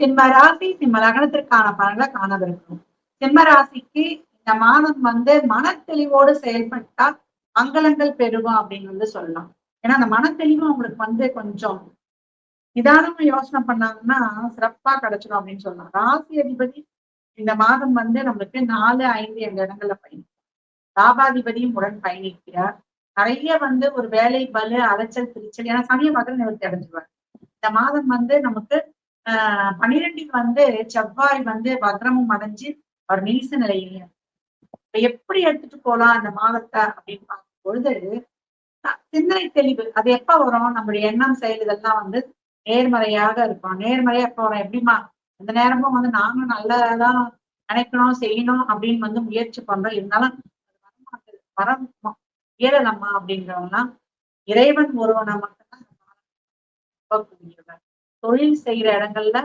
சிம்ம ராசி சிம்ம லக்னத்திற்கான பலன்களை காணவிருக்கும். சிம்ம ராசிக்கு இந்த மாதம் வந்து மனத்தெளிவோடு செயல்பட்டா மங்களங்கள் பெறுவோம் அப்படின்னு வந்து சொல்லலாம். ஏன்னா அந்த மனத்தெளிவு அவங்களுக்கு வந்து கொஞ்சம் நிதானமா யோசனை பண்ணாங்கன்னா சிறப்பா கிடைச்சிடும் அப்படின்னு சொல்லலாம். ராசி அதிபதி இந்த மாதம் வந்து நம்மளுக்கு நாலு ஐந்து என்ற இடங்கள்ல பயணிக்கும். லாபாதிபதியும் உடன் பயணிக்கிறார். நிறைய வந்து ஒரு வேலை பலு அலைச்சல் திருச்சல் ஏன்னா சமய மகள் நிவர்த்தி அடைஞ்சிருவார். இந்த மாதம் வந்து நமக்கு ஆஹ் பனிரெண்டில் வந்து செவ்வாய் வந்து பத்திரமும் அடைஞ்சு அவர் நீச நிலையில. இப்ப எப்படி எடுத்துட்டு போலாம் அந்த மாதத்தை அப்படின்னு பார்க்கும் பொழுது சிந்தனை தெளிவு. அது எப்ப வரும்? நம்மளுடைய எண்ணம் செயல் இதெல்லாம் வந்து நேர்மறையாக இருக்கும். நேர்மறையா எப்ப வரும்? எப்படிமா அந்த நேரமும் வந்து நாங்களும் நல்லதான் நினைக்கணும் செய்யணும் அப்படின்னு வந்து முயற்சி பண்றோம். இருந்தாலும் வர இயலலம்மா அப்படின்றவங்கலாம் இறைவன் ஒருவனை மட்டும்தான் தொழில் செய்யற இடங்கள்ல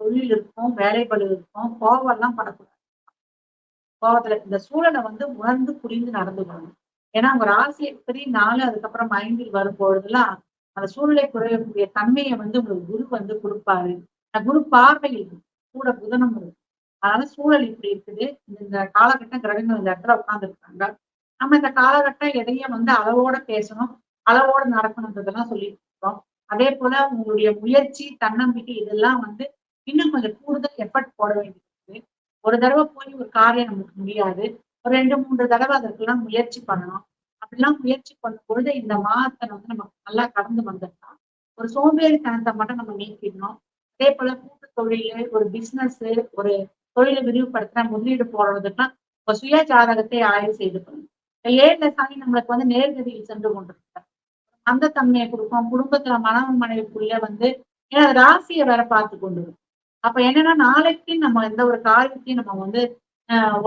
தொழில் இருக்கும் வேலைப்படு இருக்கும் கோவம் எல்லாம் படக்கூடாது. கோவத்துல இந்த சூழலை வந்து உணர்ந்து புரிந்து நடந்துக்கணும். ஏன்னா அவங்க ராசி எப்படி நாலு அதுக்கப்புறம் ஐந்தில் வரும் பொழுதுலாம் அந்த சூழ்நிலை குறையக்கூடிய தன்மையை வந்து உங்களுக்கு குரு வந்து கொடுப்பாரு. குரு பார்வையில் கூட புதனம் இருக்கு. அதனால சூழல் இப்படி இருக்குது. இந்த காலகட்டம் கிரகங்கள் இந்த இடத்துல உட்கார்ந்து இருக்காங்க நம்ம இந்த காலகட்டம் எதையும் வந்து அளவோட பேசணும் அளவோட நடக்கணுன்றதெல்லாம் சொல்லிட்டு இருக்கோம். அதே போல உங்களுடைய முயற்சி தன்னம்பிக்கை இதெல்லாம் வந்து இன்னும் கொஞ்சம் கூடுதல் எஃபர்ட் போட வேண்டியது ஒரு தடவை போய் ஒரு காரியம் நமக்கு முடியாது. ஒரு ரெண்டு மூன்று தடவை அதற்கெல்லாம் முயற்சி பண்ணணும். அப்படிலாம் முயற்சி பண்ணும் பொழுது இந்த மாதத்தை வந்து நம்ம நல்லா கடந்து வந்துடலாம் ஒரு சோம்பேறித்தனத்தை மட்டும் நம்ம நீக்கிடணும். அதே போல கூட்டு தொழில் ஒரு பிசினஸ் ஒரு தொழிலை விரிவுபடுத்துற முதலீடு போடுறதுக்குலாம் ஒரு சுய ஜாதகத்தை ஆய்வு செய்து பண்ணணும் ஏழு சாமி நம்மளுக்கு வந்து நேர்கதியில் சென்று கொண்டிருக்கிறார்? அந்த தன்மையை கொடுக்கும். குடும்பத்துல மனவன் மனைவிக்குள்ள வந்து ஏன்னா ராசியை வேற பார்த்து கொண்டு அப்ப என்னன்னா நாளைக்கு நம்ம எந்த ஒரு காரியத்தையும் நம்ம வந்து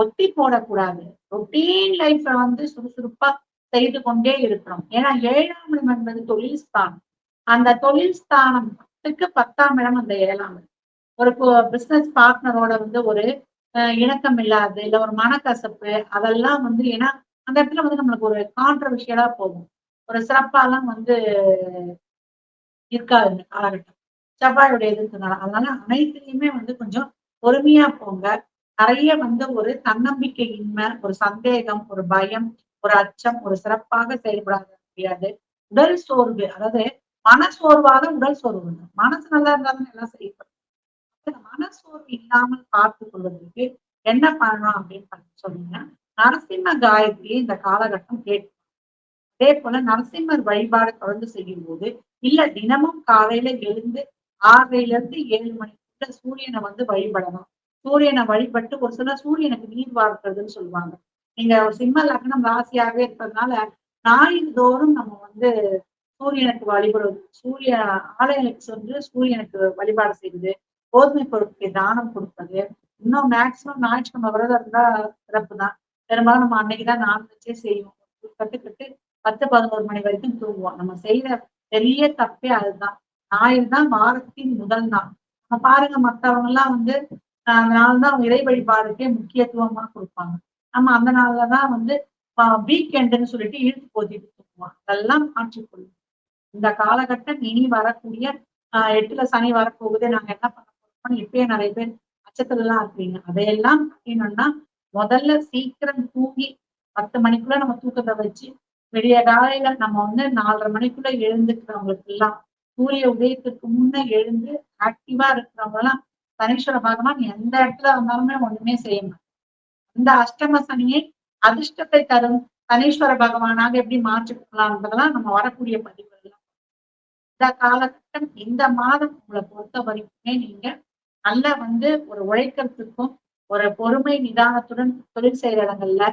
ஒத்தி போடக்கூடாது. ரொட்டீன் லைஃப்ல வந்து சுறுசுறுப்பா செய்து கொண்டே இருக்கிறோம் ஏன்னா ஏழாம் இடம் என்பது தொழில் ஸ்தானம். அந்த தொழில் ஸ்தானத்துக்கு பத்தாம் இடம் அந்த ஏழாம் இடம். ஒரு பிசினஸ் பார்ட்னரோட வந்து ஒரு இணக்கம் இல்லாது இல்ல ஒரு மனக்கசப்பு அதெல்லாம் வந்து ஏன்னா அந்த இடத்துல வந்து நம்மளுக்கு ஒரு கான்ட்ரவர்ஷியலா போகும். ஒரு சிறப்பாலாம் வந்து இருக்காது இந்த காலகட்டம் செவ்வாயுடைய இருக்கிறதுனால அதனால அனைத்துலயுமே வந்து கொஞ்சம் பொறுமையா போங்க. நிறைய வந்து ஒரு தன்னம்பிக்கை இன்மை ஒரு சந்தேகம் ஒரு பயம் ஒரு அச்சம் ஒரு சிறப்பாக செயல்படாத முடியாது. உடல் சோர்வு அதாவது மன சோர்வாக உடல் சோர்வு மனசு நல்லா இருந்தாலும் எல்லாம் செயல்படும் மனசோர்வு இல்லாமல் பார்த்து கொள்வதற்கு என்ன பண்ணணும் அப்படின்னு சொன்னீங்கன்னா நரசிம்ம காயத்ரி இந்த காலகட்டம் கேட்டு அதே போல நரசிம்மர் வழிபாடு தொடர்ந்து செய்யும் போது இல்ல தினமும் காலையில எழுந்து ஆறரைல இருந்து ஏழு மணிக்குள்ள சூரியனை வந்து வழிபடணும் சூரியனை வழிபட்டு ஒரு சில சூரியனுக்கு நீர் வாழ்க்கிறதுன்னு சொல்லுவாங்க. நீங்க சிம்ம லக்னம் ராசியாகவே இருக்கிறதுனால ஞாயிறு தோறும் நம்ம வந்து சூரியனுக்கு வழிபடுவது சூரிய ஆலயங்களுக்கு சென்று சூரியனுக்கு வழிபாடு செய்வது கோதுமை பொருட்களுக்கு தானம் கொடுப்பது இன்னும் மேக்சிமம் ஞாயிற்றுக்கிழமை விரதம் இருந்தா சிறப்பு தான் பெரும்பாலும் நம்ம அன்னைக்குதான் நான்வெஜ்ஜே செய்வோம். கட்டுக்கட்டு பத்து பதினோரு மணி வரைக்கும் தூங்குவோம். நம்ம செய்யற பெரிய தப்பே அதுதான். ஞாயிறு தான் வாரத்தின் முதல் நாள். நம்ம பாருங்க மற்றவங்க எல்லாம் வந்து அந்த நாள் தான் இறை வழிபாடுக்கே முக்கியத்துவமா கொடுப்பாங்க. நம்ம அந்த நாள்லதான் வந்து வீக்கெண்டுன்னு சொல்லிட்டு இழுத்து போத்திட்டு தூங்குவோம். அதெல்லாம் மாற்றிக்கொள்ளும் இந்த காலகட்டம் இனி வரக்கூடிய ஆஹ் எட்டுல சனி வரப்போகுது. நாங்க என்ன பண்ண போறோம் இப்பயே நிறைய பேர் அச்சத்துல எல்லாம் இருக்கீங்க அதையெல்லாம் என்னன்னா முதல்ல சீக்கிரம் தூங்கி பத்து மணிக்குள்ள நம்ம தூக்கத்தை வச்சு விடிய காலையில நம்ம வந்து நாலரை மணிக்குள்ள எழுந்துக்கிறவங்களுக்கு எல்லாம் சூரிய உதயத்துக்கு முன்ன எழுந்து ஆக்டிவா இருக்கிறவங்க எல்லாம் சனீஸ்வர பகவான் எந்த இடத்துல வந்தாலுமே ஒண்ணுமே செய்ய மாட்டோம் அந்த அஷ்டம சனியை அதிர்ஷ்டத்தை தரும். சனீஸ்வர பகவானாக எப்படி மாற்றிக்கலாம்ன்றதெல்லாம் நம்ம வரக்கூடிய பதிவுகள் இந்த காலகட்டம் இந்த மாதம் உங்களை பொறுத்த வரைக்குமே நீங்க நல்ல வந்து ஒரு உழைக்கிறதுக்கும் ஒரு பொறுமை நிதானத்துடன் தொழில் செய்யற இடங்கள்ல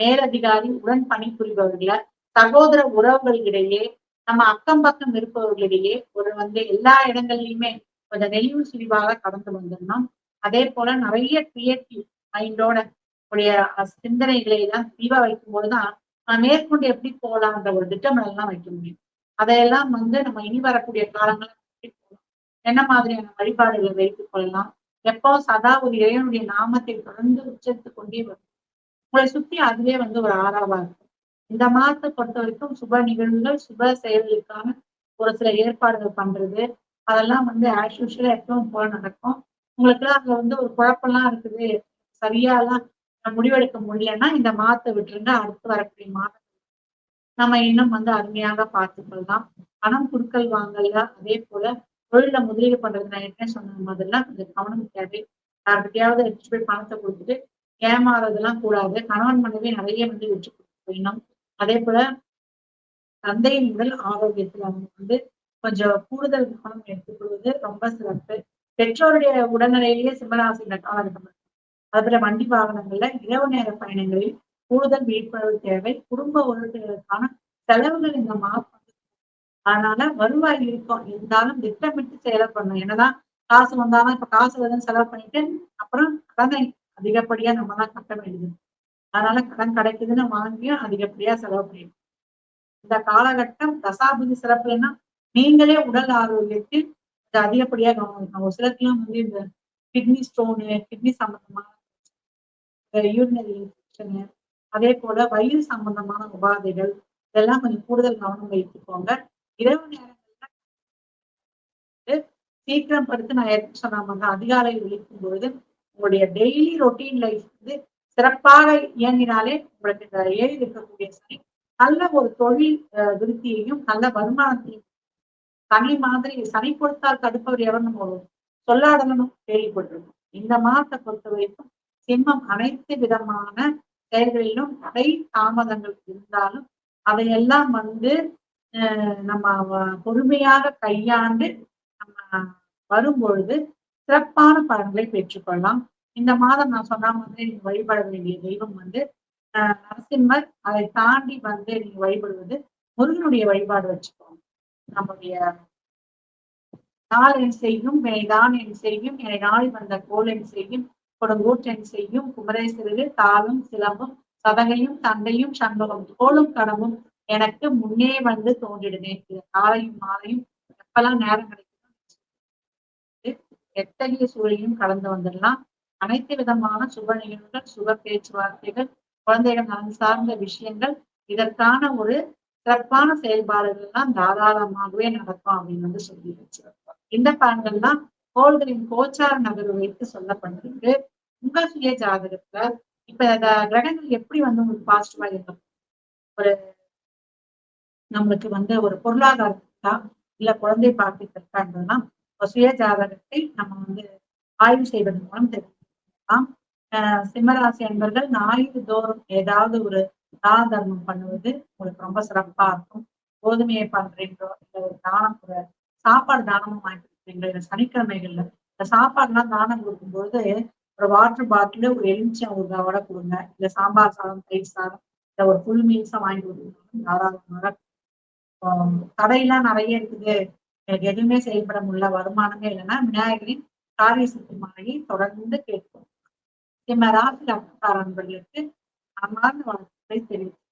மேலதிகாரி உடன் பணிபுரிபவர்கள சகோதர உறவுகளிடையே நம்ம அக்கம் பக்கம் இருப்பவர்களிடையே ஒரு வந்து எல்லா இடங்கள்லயுமே கொஞ்சம் நெளிவு சிரிவாக கடந்து வந்துடணும் அதே போல நிறைய கிரியேட்டிவ் மைண்டோட உடைய சிந்தனைகளை எல்லாம் தீவா வைக்கும் போதுதான் மேற்கொண்டு எப்படி போகலாம்ன்ற ஒரு திட்டமிடல் எல்லாம் வைக்க முடியும். அதையெல்லாம் வந்து நம்ம இனி வரக்கூடிய காலங்கள் என்ன மாதிரியான வழிபாடுகளை வைத்துக் கொள்ளலாம்? எப்போ சதா ஒரு இறைவனுடைய நாமத்தை தொடர்ந்து உச்சரித்துக் கொண்டே வரும்? உங்களை சுத்தி அதுவே வந்து ஒரு ஆறாவா இருக்கும். இந்த மாதத்தை பொறுத்த வரைக்கும் சுப நிகழ்வுகள் சுப செயல்களுக்கான ஒரு சில ஏற்பாடுகள் பண்றது. அதெல்லாம் வந்து ஆஸ் யூஷுவலா எப்பவும் போல நடக்கும். உங்களுக்குலாம் அங்க வந்து ஒரு குழப்பம்லாம் இருக்குது. சரியாலாம் முடிவெடுக்க முடியலன்னா இந்த மாதத்தை விட்டுருங்க. அடுத்து வரக்கூடிய மாதம் நம்ம இன்னும் வந்து அருமையாக பார்த்து கொள்ளலாம் பணம் குடுக்கல் வாங்கல அதே போல தொழில முதலீடு பண்றது நான் என்ன சொன்ன மாதிரிலாம் கொஞ்சம் கவனம் தேவை. யார்கிட்டயாவது எடுத்துட்டு போய் பணத்தை கொடுத்துட்டு ஏமாறதெல்லாம் கூடாது. கணவன் மனைவி நிறைய வந்து வெற்றி போயிடணும் அதே போல தந்தையின் உடல் ஆரோக்கியத்துல அவங்க வந்து கொஞ்சம் கூடுதல் கவனம் எடுத்துக்கொள்வது ரொம்ப சிறப்பு. பெற்றோருடைய உடல்நிலையிலேயே சிம்மராசியில காலகட்டம் அதுபோல வண்டி வாகனங்கள்ல இரவு நேர பயணங்களில் கூடுதல் விழிப்புணர்வு தேவை. குடும்ப உறுப்பினர்களுக்கான செலவுகள் இந்த மாதம் அதனால வருவாய் இருக்கும். இருந்தாலும் திட்டமிட்டு செயல்படணும் என்னதான் காசு வந்தாலும் இப்ப காசு வருதுன்னு செலவு பண்ணிட்டு அப்புறம் கடனை அதிகப்படியா நம்ம தான் கட்ட வேண்டியது. அதனால கடன் கிடைக்குதுன்னு வாங்கியும் அதிகப்படியா செலவு பண்ணிடும். இந்த காலகட்டம் தசாபுதி சிறப்புன்னா நீங்களே உடல் ஆரோக்கியத்தில் அதிகப்படியா கவனிக்கணும். ஒரு சிலருக்குலாம் வந்து இந்த கிட்னி ஸ்டோனு கிட்னி சம்பந்தமான யூரினரி இன்ஃபெக்ஷனு அதே போல வயிறு சம்பந்தமான உபாதைகள் இதெல்லாம் கொஞ்சம் கூடுதல் கவனம் வைத்துக்கோங்க. இரவு நேரங்கள்ல சீக்கிரம் படுத்து நான் ஏற்க சொன்ன அதிகாலை விழிக்கும் பொழுது உங்களுடைய டெய்லி ரொட்டீன் லைஃப் வந்து சிறப்பாக இயங்கினாலே உங்களுக்கு இந்த ஏறி இருக்கக்கூடிய சனி நல்ல ஒரு தொழில் விருத்தியையும் நல்ல வருமானத்தையும் சனி மாதிரி சனி கொடுத்தால் தடுப்பவர் எவரும் நம்ம சொல்லாதவனும் கேள்விப்பட்டிருக்கும். இந்த மாதத்தை பொறுத்த வரைக்கும் சிம்மம் அனைத்து விதமான செயல்களிலும் தடை தாமதங்கள் இருந்தாலும் அதையெல்லாம் வந்து நம்ம பொறுமையாக கையாண்டு நம்ம வரும்பொழுது சிறப்பான பலன்களை பெற்றுக்கொள்ளலாம். இந்த மாதம் நான் சொன்ன மாதிரி நீங்க வழிபட வேண்டிய தெய்வம் வந்து நரசிம்மர். அதை தாண்டி வந்து நீங்க வழிபடுவது முருகனுடைய வழிபாடு வச்சுக்கோங்க. நம்முடைய நாள் என் செய்யும் வினைதான் என் செய்யும் என்னை நாளை வந்த கோல் என் செய்யும் கொடுங்கூற்றன் செய்யும் குமரேஸ்வரில் தாளும் சிலம்பும் சதகையும் தந்தையும் சண்பகம் தோளும் கடமும் எனக்கு முன்னே வந்து தோன்றிடுதே காலையும் மாலையும் எப்பெல்லாம் நேரம் கிடைக்கும் எத்தகைய சூழலையும் கலந்து வந்துடலாம். அனைத்து விதமான சுப நிகழ்வுகள் சுப பேச்சுவார்த்தைகள் குழந்தைகள் நலன் சார்ந்த விஷயங்கள் இதற்கான ஒரு சிறப்பான செயல்பாடுகள் எல்லாம் தாராளமாகவே நடக்கும் அப்படின்னு வந்து சொல்லி வச்சிருக்கோம். இந்த பலன்கள் தான் கோள்களின் கோச்சார நகர்வு வைத்து சொல்லப்படுகிறது. உங்க சுய ஜாதகத்துல இப்ப அந்த கிரகங்கள் எப்படி வந்து உங்களுக்கு பாசிட்டிவா இருக்கும்? ஒரு நம்மளுக்கு வந்து ஒரு பொருளாதாரத்துக்கா இல்ல குழந்தை பாக்கியத்திற்கான்றதுதான் சுய ஜாதகத்தை நம்ம வந்து ஆய்வு செய்வதன் மூலம் தெரியும் தெரிஞ்சுக்கலாம் சிம்மராசி அன்பர்கள் ஞாயிறு தோறும் ஏதாவது ஒரு தான தர்மம் பண்ணுவது உங்களுக்கு ரொம்ப சிறப்பா இருக்கும். கோதுமையை பண்றீங்களோ இல்ல ஒரு தானம் கூட சாப்பாடு தானமும் வாங்கி கொடுக்குறீங்களோ சனிக்கிழமைகள்ல இந்த சாப்பாடுலாம் தானம் கொடுக்கும்போது ஒரு வாட்டர் பாட்டில ஒரு எலுமிச்சம் ஊறுகாவோட கொடுங்க இல்ல சாம்பார் சாதம் தயிர் சாதம் இல்ல ஒரு ஃபுல் மீல்ஸா வாங்கி கொடுக்கணும் தாராளமாக தடையெல்லாம் நிறைய இருக்குது. எனக்கு எதுவுமே செயல்பட முடியல வருமானமே இல்லைன்னா விநாயகரின் காரிய சித்தி மாலையை தொடர்ந்து கேட்கும் சிம்ம ராசி அக்காரன்பர்களுக்கு அன்பார்ந்த வாழ்த்துக்களை தெரிவித்து